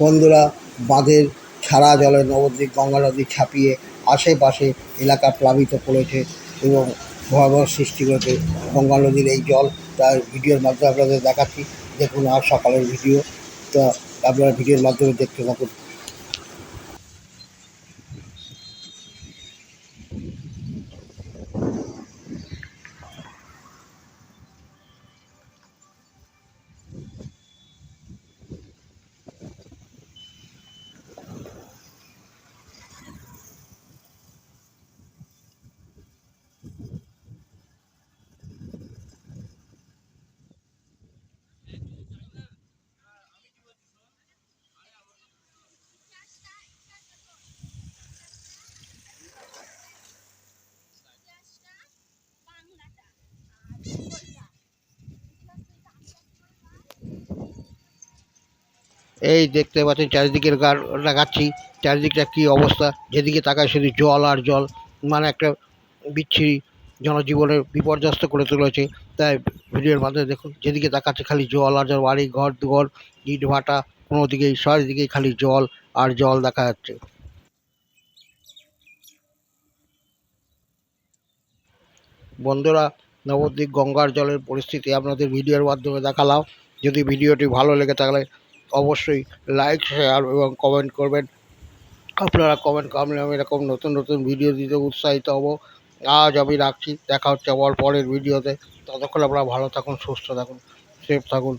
বন্ধুরা বাঁধের ছাড়া জলে নবদ্বীপ, গঙ্গা নদী ছাপিয়ে আশেপাশে এলাকা প্লাবিত করেছে এবং ভয়াবহ সৃষ্টি করেছে। গঙ্গা নদীর এই জল তার ভিডিওর মাধ্যমে আপনাদের দেখাচ্ছি। দেখুন আর সকালের ভিডিও। তা আপনারা ভিডিওর মাধ্যমে দেখতে থাকুন। এই দেখতে পাচ্ছেন চারিদিকের গার দেখাচ্ছি চারিদিকটা কী অবস্থা? যেদিকে তাকায় শুধু জল আর জল মানে একটা বিচ্ছিরি জনজীবনের বিপর্যস্ত করে তুলেছে। তাই ভিডিওর মাধ্যমে দেখুন, যেদিকে তাকাচ্ছে খালি জল আর জল, বাড়ি, ঘর দুঘর ইট, ভাটা, কোনো দিকেই চারিদিকেই খালি জল আর জল দেখা যাচ্ছে। বন্ধুরা, নবদ্বীপ গঙ্গার জলের পরিস্থিতি আপনাদের ভিডিওর মাধ্যমে দেখালাম। যদি ভিডিওটি ভালো লেগে থাকলে অবশ্যই লাইক শেয়ার এবং কমেন্ট করবেন। আপনারা কমেন্ট করলে আমি এরকম নতুন নতুন ভিডিও দিতে উৎসাহিত হব। আজ আমি রাখছি। দেখা হচ্ছে আবার পরের ভিডিওতে ততক্ষণ আপনারা ভালো থাকুন, সুস্থ থাকুন সেফ থাকুন।